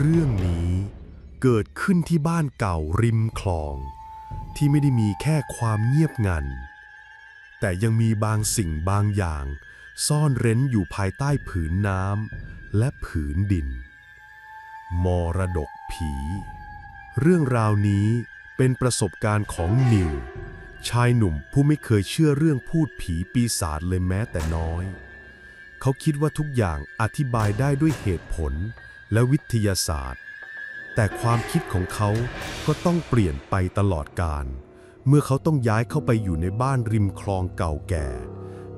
เรื่องนี้เกิดขึ้นที่บ้านเก่าริมคลอง ที่ไม่ได้มีแค่ความเงียบงัน แต่ยังมีบางสิ่งบางอย่าง ซ่อนเร้นอยู่ภายใต้ผืนน้ำและผืนดิน มรดกผี เรื่องราวนี้เป็นประสบการณ์ของนิว ชายหนุ่มผู้ไม่เคยเชื่อเรื่องพูดผีปีศาจเลยแม้แต่น้อย เขาคิดว่าทุกอย่างอธิบายได้ด้วยเหตุผล และวิทยาศาสตร์ แต่ความคิดของเขาก็ต้องเปลี่ยนไปตลอดการ เมื่อเขาต้องย้ายเข้าไปอยู่ในบ้านริมคลองเก่าแก่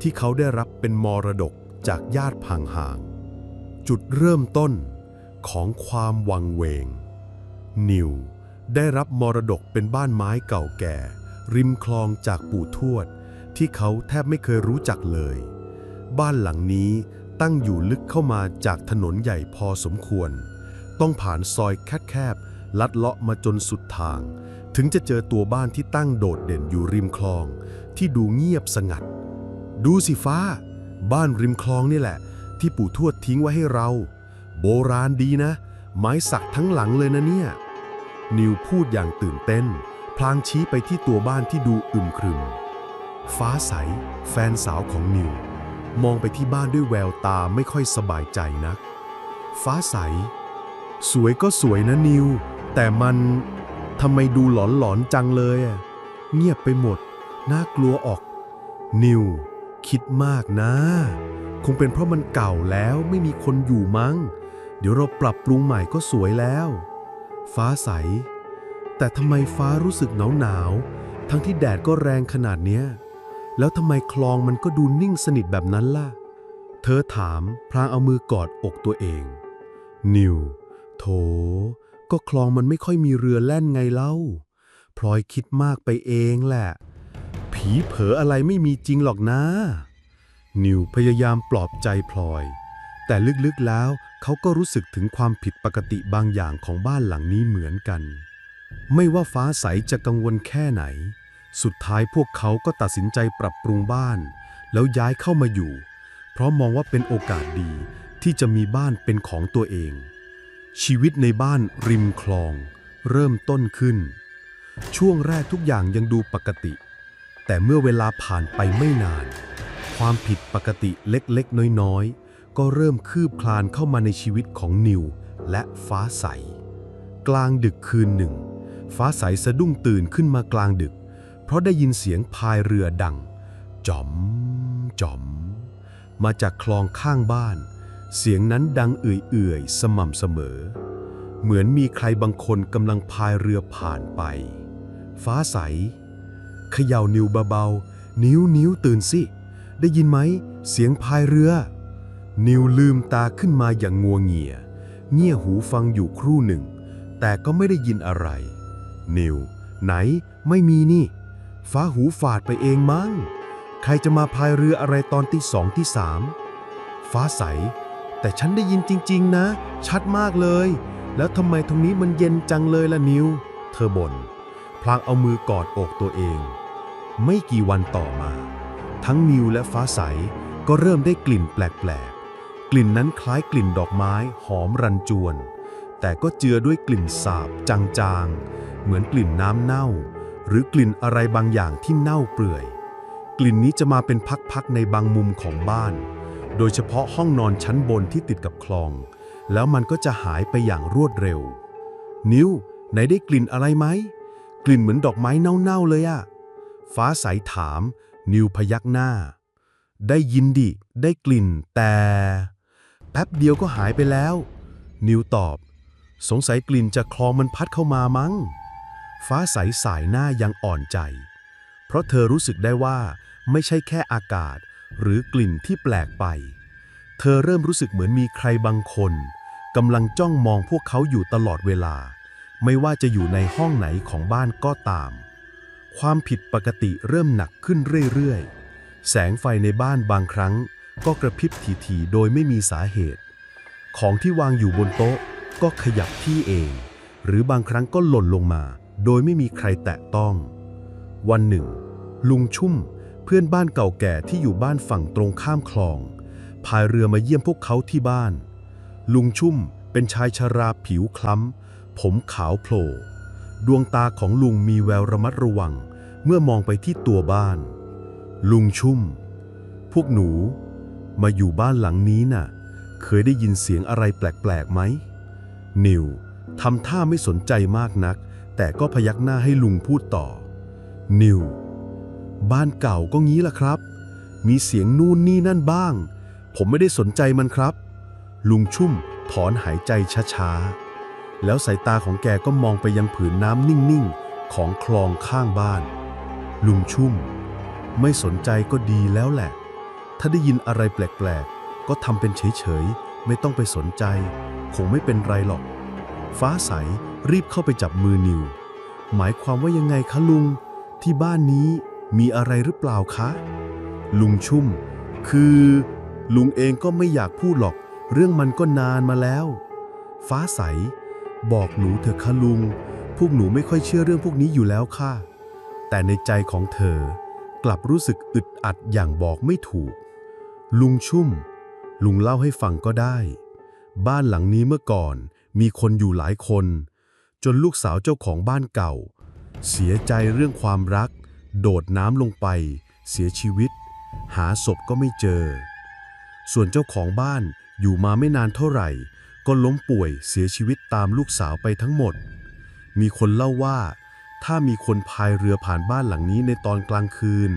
ที่เขาได้รับเป็นมรดกจากญาติห่างๆจุดเริ่มต้นของความวังเวง นิวได้รับมรดกเป็นบ้านไม้เก่าแก่ ริมคลองจากปู่ทวด ที่เขาแทบไม่เคยรู้จักเลย บ้านหลังนี้ ตั้งอยู่ลึกเข้ามาจากถนนใหญ่พอสมควร ต้องผ่านซอยแคบๆ ลัดเลาะมาจนสุดทาง ถึงจะเจอตัวบ้านที่ตั้งโดดเด่นอยู่ริมคลอง ที่ดูเงียบสงัด ดูสิฟ้า บ้านริมคลองนี่แหละ ที่ปู่ทวดทิ้งไว้ให้เรา โบราณดีนะ ไม้สักทั้งหลังเลยนะเนี่ย นิวพูดอย่างตื่นเต้น พลางชี้ไปที่ตัวบ้านที่ดูอึมครึม ฟ้าใส แฟนสาวของนิว มองไปที่บ้านด้วยแววตาไม่ค่อยสบายใจนัก ฟ้าใส สวยก็สวยนะนิว แต่มันทำไมดูหลอนๆจังเลยอะเงียบไปหมด น่ากลัวออก นิว คิดมากนะ คงเป็นเพราะมันเก่าแล้วไม่มีคนอยู่มั้ง เดี๋ยวเราปรับปรุงใหม่ก็สวยแล้ว ฟ้าใส แต่ทำไมฟ้ารู้สึกหนาวหนาวๆทั้งที่แดดก็แรงขนาดเนี้ย แล้วทำไมคลองมันก็ดูนิ่งสนิทแบบนั้นล่ะ เธอถามพลางเอามือกอดอกตัวเอง นิว โถ ก็คลองมันไม่ค่อยมีเรือแล่นไงเล่า พลอยคิดมากไปเองแหละ ผีเผออะไรไม่มีจริงหรอกนะ นิวพยายามปลอบใจพลอย แต่ลึกๆแล้วเขาก็รู้สึกถึงความผิดปกติบางอย่างของบ้านหลังนี้เหมือนกัน ไม่ว่าฟ้าใสจะกังวลแค่ไหน สุดท้ายพวกเขาก็ตัดสินใจปรับปรุงบ้าน แล้วย้ายเข้ามาอยู่ เพราะมองว่าเป็นโอกาสดีที่จะมีบ้านเป็นของตัวเอง ชีวิตในบ้านริมคลอง เริ่มต้นขึ้น ช่วงแรกทุกอย่างยังดูปกติ แต่เมื่อเวลาผ่านไปไม่นาน ความผิดปกติเล็กๆ น้อยๆ ก็เริ่มคืบคลานเข้ามาในชีวิตของนิวและฟ้าใส กลางดึกคืนหนึ่ง ฟ้าใสสะดุ้งตื่นขึ้นมากลางดึก เพราะได้ยินเสียงพายเรือดังจอมจอม มาจากคลองข้างบ้าน เสียงนั้นดังเอื่อยๆ สม่ำเสมอ เหมือนมีใครบางคนกำลังพายเรือผ่านไป ฟ้าใสเขย่านิ้วเบาๆ นิ้วนิ้วตื่นสิ ได้ยินไหม เสียงพายเรือ นิ้วลืมตาขึ้นมาอย่างงัวเงีย เงี่ยหูฟังอยู่ครู่หนึ่ง แต่ก็ไม่ได้ยินอะไร นิวไหนไม่มีนี่ ฟ้าหูฝาดไปเองมั้ง ใครจะมาพายเรืออะไรตอนที่สองที่สามฟ้าใส แต่ฉันได้ยินจริง ๆ นะ ชัดมากเลย แล้วทำไมตรงนี้มันเย็นจังเลยล่ะนิว เธอบ่น พลางเอามือกอดอกตัวเอง ไม่กี่วันต่อมา ทั้งนิวและฟ้าใสก็เริ่มได้กลิ่นแปลกๆ กลิ่นนั้นคล้ายกลิ่นดอกไม้หอมรันจวน แต่ก็เจือด้วยกลิ่นสาบจางๆ เหมือนกลิ่นน้ำเน่า หรือกลิ่นอะไรบางอย่างที่เน่าเปื่อย กลิ่นนี้จะมาเป็นพักๆในบางมุมของบ้าน โดยเฉพาะห้องนอนชั้นบนที่ติดกับคลอง แล้วมันก็จะหายไปอย่างรวดเร็ว นิวไหนได้กลิ่นอะไรไหม กลิ่นเหมือนดอกไม้เน่าๆเลยอะฟ้าใสถาม นิวพยักหน้า ได้ยินดิ ได้กลิ่น แต่ แป๊บเดียวก็หายไปแล้ว นิวตอบ สงสัยกลิ่นจากคลองมันพัดเข้ามามั้ง ฟ้าใสสายหน้ายังอ่อนใจ เพราะเธอรู้สึกได้ว่าไม่ใช่แค่อากาศหรือกลิ่นที่แปลกไป เธอเริ่มรู้สึกเหมือนมีใครบางคนกำลังจ้องมองพวกเขาอยู่ตลอดเวลา ไม่ว่าจะอยู่ในห้องไหนของบ้านก็ตาม ความผิดปกติเริ่มหนักขึ้นเรื่อยๆ แสงไฟในบ้านบางครั้ง ก็กระพริบถี่ๆโดยไม่มีสาเหตุ ของที่วางอยู่บนโต๊ะก็ขยับที่เอง หรือบางครั้งก็หล่นลงมา โดยไม่มีใครแตะต้อง วันหนึ่ง ลุงชุ่มเพื่อนบ้านเก่าแก่ที่อยู่บ้านฝั่งตรงข้ามคลอง พายเรือมาเยี่ยมพวกเขาที่บ้าน ลุงชุ่มเป็นชายชราผิวคล้ำ ผมขาวโผล่ ดวงตาของลุงมีแววระมัดระวัง เมื่อมองไปที่ตัวบ้าน ลุงชุ่ม พวกหนู มาอยู่บ้านหลังนี้น่ะ เคยได้ยินเสียงอะไรแปลกๆไหม นิวทำท่าไม่สนใจมากนัก แต่ก็พยักหน้าให้ลุงพูดต่อ นิว บ้านเก่าก็งี้ล่ะครับ มีเสียงนู่นนี่นั่นบ้าง ผมไม่ได้สนใจมันครับ ลุงชุ่มถอนหายใจช้าๆ แล้วสายตาของแกก็มองไปยังผืนน้ำนิ่งๆ ของคลองข้างบ้าน ลุงชุ่ม ไม่สนใจก็ดีแล้วแหละ ถ้าได้ยินอะไรแปลกๆ ก็ทำเป็นเฉยๆ ไม่ต้องไปสนใจ คงไม่เป็นไรหรอก ฟ้าใส รีบเข้าไปจับมือนิว หมายความว่ายังไงคะลุง ที่บ้านนี้มีอะไรหรือเปล่าคะ ลุงชุ่ม คือ ลุงเองก็ไม่อยากพูดหรอก เรื่องมันก็นานมาแล้ว ฟ้าใส บอกหนูเถอะคะลุง พวกหนูไม่ค่อยเชื่อเรื่องพวกนี้อยู่แล้วค่ะ แต่ในใจของเธอ กลับรู้สึกอึดอัดอย่างบอกไม่ถูก ลุงชุ่ม ลุงเล่าให้ฟังก็ได้ บ้านหลังนี้เมื่อก่อนมีคนอยู่หลายคน จนลูกสาวเจ้าของบ้านเก่า เสียใจเรื่องความรัก โดดน้ำลงไป เสียชีวิต หาศพก็ไม่เจอ ส่วนเจ้าของบ้านอยู่มาไม่นานเท่าไหร่ ก็ล้มป่วยเสียชีวิตตามลูกสาวไปทั้งหมด มีคนเล่าว่า ถ้ามีคนพายเรือผ่านบ้านหลังนี้ในตอนกลางคืน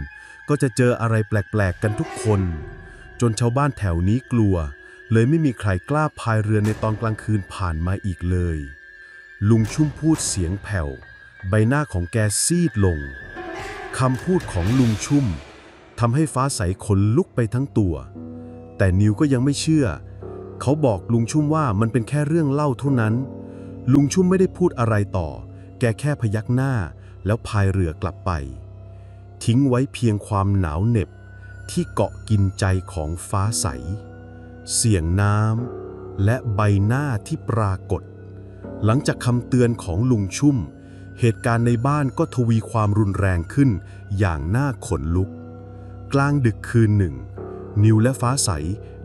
ก็จะเจออะไรแปลกๆกันทุกคน จนชาวบ้านแถวนี้กลัว เลยไม่มีใครกล้าพายเรือในตอนกลางคืนผ่านมาอีกเลย ลุงชุ่มพูดเสียงแผ่ว ใบหน้าของแกซีดลงคำพูดของลุงชุ่มทำให้ฟ้าใสขนลุกไปทั้งตัว แต่นิวก็ยังไม่เชื่อ เขาบอกลุงชุ่มว่ามันเป็นแค่เรื่องเล่าเท่านั้น ลุงชุ่มไม่ได้พูดอะไรต่อ แกแค่พยักหน้า แล้วพายเรือกลับไป ทิ้งไว้เพียงความหนาวเหน็บที่เกาะกินใจของฟ้าใส เสียงน้ำและใบหน้าที่ปรากฏ หลังจากคำเตือนของลุงชุ่ม เหตุการณ์ในบ้านก็ทวีความรุนแรงขึ้นอย่างน่าขนลุก กลางดึกคืนหนึ่ง นิวและฟ้าใส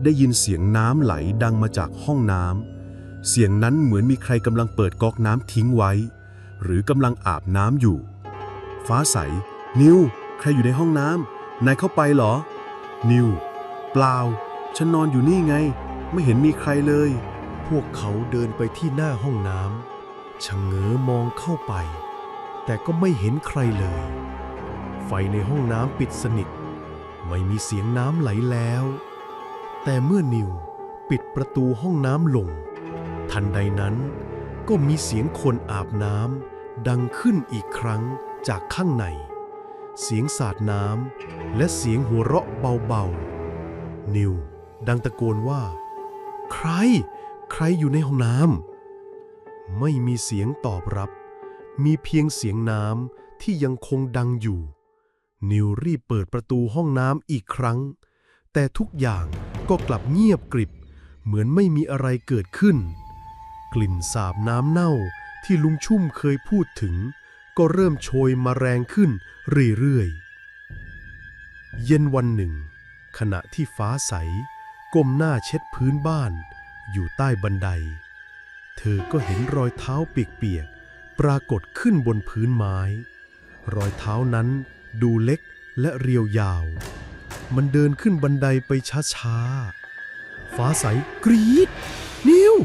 ได้ยินเสียงน้ำไหลดังมาจากห้องน้ำเสียงนั้นเหมือนมีใครกำลังเปิดก๊อกน้ำทิ้งไว้ หรือกำลังอาบน้ำอยู่ ฟ้าใส นิว ใครอยู่ในห้องน้ำนายเข้าไปเหรอ นิว เปล่า ฉันนอนอยู่นี่ไง ไม่เห็นมีใครเลย พวกเขาเดินไปที่หน้าห้องน้ำชะเง้อมองเข้าไป แต่ก็ไม่เห็นใครเลย ไฟในห้องน้ำปิดสนิท ไม่มีเสียงน้ำไหลแล้ว แต่เมื่อนิวปิดประตูห้องน้ำลง ทันใดนั้นก็มีเสียงคนอาบน้ำดังขึ้นอีกครั้งจากข้างใน เสียงสาดน้ำและเสียงหัวเราะเบาๆ นิวดังตะโกนว่า ใคร ใครอยู่ในห้องน้ำไม่มีเสียงตอบรับ มีเพียงเสียงน้ำที่ยังคงดังอยู่ นิวรีบเปิดประตูห้องน้ำอีกครั้ง แต่ทุกอย่างก็กลับเงียบกริบ เหมือนไม่มีอะไรเกิดขึ้น กลิ่นสาบน้ำเน่าที่ลุงชุ่มเคยพูดถึง ก็เริ่มโชยมาแรงขึ้นเรื่อยๆ เย็นวันหนึ่ง ขณะที่ฟ้าใส ก้มหน้าเช็ดพื้นบ้าน อยู่ใต้บันได เธอก็เห็นรอยเท้าเปียกๆปรากฏขึ้นบนพื้นไม้ รอยเท้านั้นดูเล็กและเรียวยาว มันเดินขึ้นบันไดไปช้าๆ ฟ้าใสกรีดนิว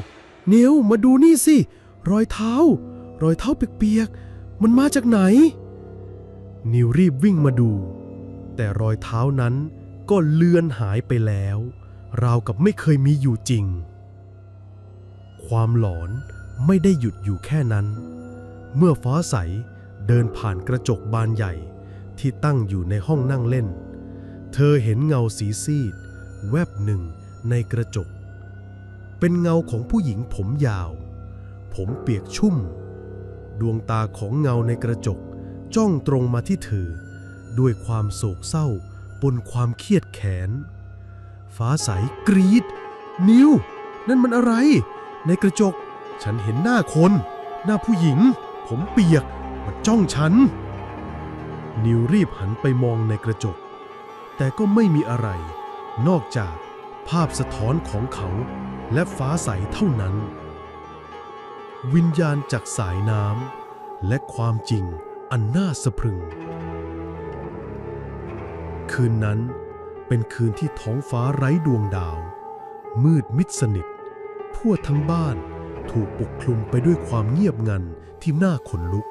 นิวมาดูนี่สิ รอยเท้า รอยเท้าเปียกๆ มันมาจากไหน นิวรีบวิ่งมาดู แต่รอยเท้านั้นก็เลือนหายไปแล้ว ราวกับไม่เคยมีอยู่จริง ความหลอนไม่ได้หยุดอยู่แค่นั้น เมื่อฟ้าใสเดินผ่านกระจกบานใหญ่ที่ตั้งอยู่ในห้องนั่งเล่น เธอเห็นเงาสีซีด แวบหนึ่งในกระจก เป็นเงาของผู้หญิงผมยาว ผมเปียกชุ่ม ดวงตาของเงาในกระจกจ้องตรงมาที่เธอ ด้วยความโศกเศร้าปนความเครียดแค้นฟ้าใสกรีด นิว นั่นมันอะไร ในกระจก ฉันเห็นหน้าคน หน้าผู้หญิง ผมเปียกมันจ้องฉัน นิวรีบหันไปมองในกระจก แต่ก็ไม่มีอะไร นอกจากภาพสะท้อนของเขาและฟ้าใสเท่านั้น วิญญาณจากสายน้ำและความจริงอันน่าสะพรึง คืนนั้นเป็นคืนที่ท้องฟ้าไร้ดวงดาว มืดมิดสนิท ทั่วทั้งบ้านถูกปกคลุมไปด้วยความเงียบงันที่น่าขนลุก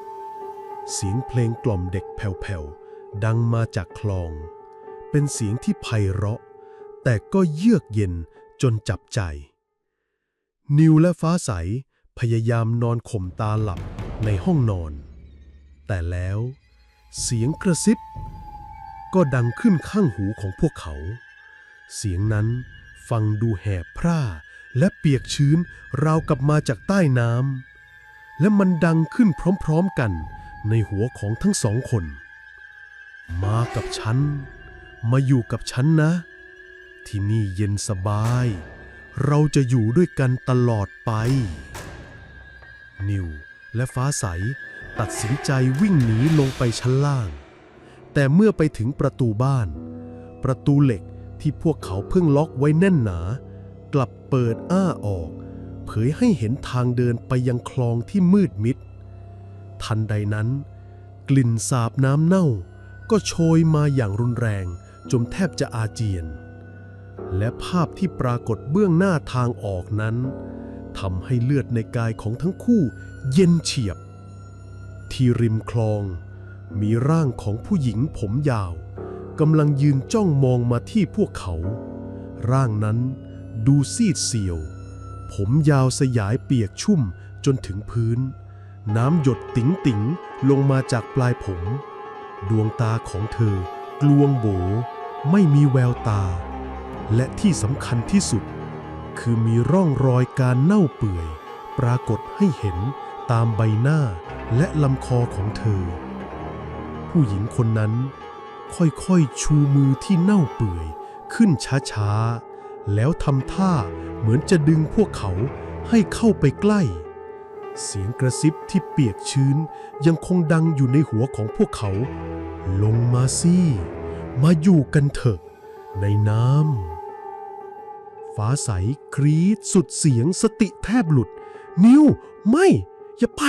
เสียงเพลงกล่อมเด็กแผ่วๆ ดังมาจากคลอง เป็นเสียงที่ไพเราะ แต่ก็เยือกเย็นจนจับใจ นิวและฟ้าใสพยายามนอนข่มตาหลับในห้องนอน แต่แล้ว เสียงกระซิบ ก็ดังขึ้นข้างหูของพวกเขา เสียงนั้นฟังดูแหบพร่า และเปียกชื้นราวกับมาจากใต้น้ำและมันดังขึ้นพร้อมๆกันในหัวของทั้งสองคน มากับฉัน มาอยู่กับฉันนะ ที่นี่เย็นสบาย เราจะอยู่ด้วยกันตลอดไป นิวและฟ้าใสตัดสินใจวิ่งหนีลงไปชั้นล่าง แต่เมื่อไปถึงประตูบ้าน ประตูเหล็กที่พวกเขาเพิ่งล็อกไว้แน่นหนา กลับเปิดอ้าออก เผยให้เห็นทางเดินไปยังคลองที่มืดมิด ทันใดนั้น กลิ่นสาบน้ำเน่า ก็โชยมาอย่างรุนแรงจนแทบจะอาเจียน และภาพที่ปรากฏเบื้องหน้าทางออกนั้นทำให้เลือดในกายของทั้งคู่เย็นเฉียบ ที่ริมคลอง มีร่างของผู้หญิงผมยาวกำลังยืนจ้องมองมาที่พวกเขา ร่างนั้น ดูซีดเซียว ผมยาวสยายเปียกชุ่มจนถึงพื้น น้ำหยดติ๋งติ๋งลงมาจากปลายผม ดวงตาของเธอกลวงโบ ไม่มีแววตา และที่สำคัญที่สุด คือมีร่องรอยการเน่าเปื่อย ปรากฏให้เห็นตามใบหน้าและลำคอของเธอ ผู้หญิงคนนั้น ค่อยๆชูมือที่เน่าเปื่อยขึ้นช้าๆ แล้วทำท่าเหมือนจะดึงพวกเขาให้เข้าไปใกล้ เสียงกระซิบที่เปียกชื้นยังคงดังอยู่ในหัวของพวกเขา ลงมาสิมาอยู่กันเถอะ ในน้ำฟ้าใสกรีดสุดเสียงสติแทบหลุด นิวไม่ อย่าไป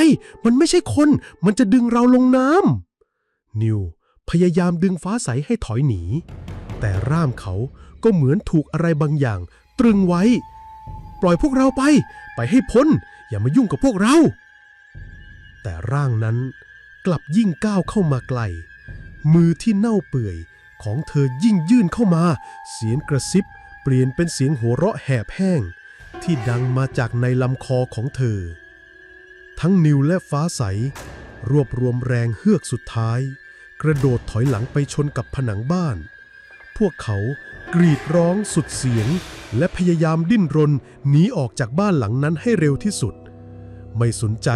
มันไม่ใช่คน มันจะดึงเราลงน้ำนิวพยายามดึงฟ้าใสให้ถอยหนี แต่ร่ามเขาก็เหมือนถูกอะไรบางอย่าง ตรึงไว้ ปล่อยพวกเราไป ไปให้พ้น อย่ามายุ่งกับพวกเรา แต่ร่างนั้นกลับยิ่งก้าวเข้ามาไกล มือที่เน่าเปื่อยของเธอยิ่งยื่นเข้ามา เสียงกระซิบ เปลี่ยนเป็นเสียงหัวเราะแหบแห้ง ที่ดังมาจากในลำคอของเธอ ทั้งนิวและฟ้าใส รวบรวมแรงเฮือกสุดท้าย กระโดดถอยหลังไปชนกับผนังบ้าน พวกเขากรีดร้องสุดเสียง และพยายามดิ้นรนหนีออกจากบ้านหลังนั้นให้เร็วที่สุด ไม่สนใจ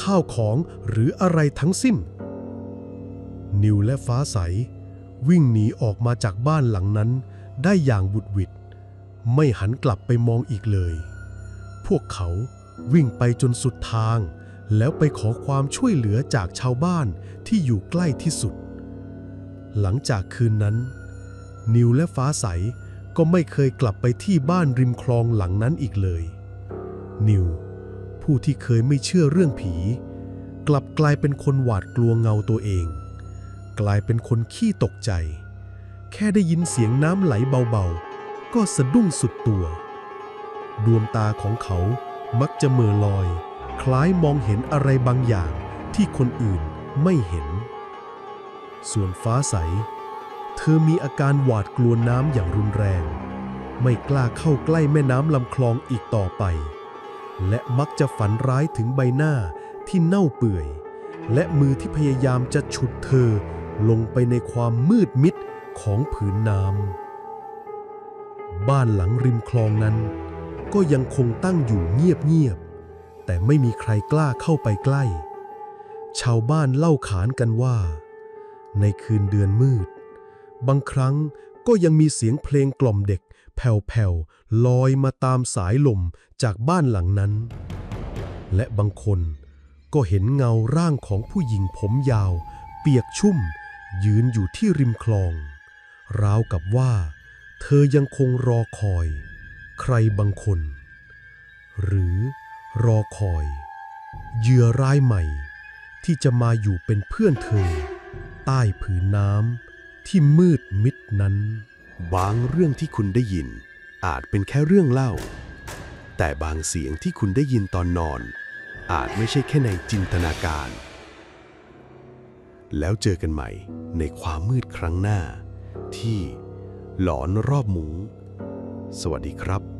ข้าวของหรืออะไรทั้งสิ้น นิวและฟ้าใส วิ่งหนีออกมาจากบ้านหลังนั้นได้อย่างบุดหวิดไม่หันกลับไปมองอีกเลย พวกเขาวิ่งไปจนสุดทาง แล้วไปขอความช่วยเหลือจากชาวบ้านที่อยู่ใกล้ที่สุด หลังจากคืนนั้น นิวและฟ้าใสก็ไม่เคยกลับไปที่บ้านริมคลองหลังนั้นอีกเลย นิว ผู้ที่เคยไม่เชื่อเรื่องผี กลับกลายเป็นคนหวาดกลัวเงาตัวเอง กลายเป็นคนขี้ตกใจ แค่ได้ยินเสียงน้ำไหลเบาๆ ก็สะดุ้งสุดตัว ดวงตาของเขามักจะเหม่อลอย คล้ายมองเห็นอะไรบางอย่างที่คนอื่นไม่เห็น ส่วนฟ้าใส เธอมีอาการหวาดกลัวน้ำอย่างรุนแรง ไม่กล้าเข้าใกล้แม่น้ำลำคลองอีกต่อไป และมักจะฝันร้ายถึงใบหน้าที่เน่าเปื่อย และมือที่พยายามจะฉุดเธอลงไปในความมืดมิดของผืนน้ำบ้านหลังริมคลองนั้น ก็ยังคงตั้งอยู่เงียบๆแต่ไม่มีใครกล้าเข้าไปใกล้ ชาวบ้านเล่าขานกันว่า ในคืนเดือนมืด บางครั้งก็ยังมีเสียงเพลงกล่อมเด็ก แผ่วๆลอยมาตามสายลมจากบ้านหลังนั้น และบางคนก็เห็นเงาร่างของผู้หญิงผมยาว เปียกชุ่ม ยืนอยู่ที่ริมคลอง ราวกับว่า เธอยังคงรอคอย ใครบางคน หรือรอคอยเหยื่อรายใหม่ ที่จะมาอยู่เป็นเพื่อนเธอ ใต้ผืนน้ำ ที่มืดมิดนั้น บางเรื่องที่คุณได้ยิน อาจเป็นแค่เรื่องเล่า แต่บางเสียงที่คุณได้ยินตอนนอน อาจไม่ใช่แค่ในจินตนาการ แล้วเจอกันใหม่ในความมืดครั้งหน้า ที่หลอนรอบหมู สวัสดีครับ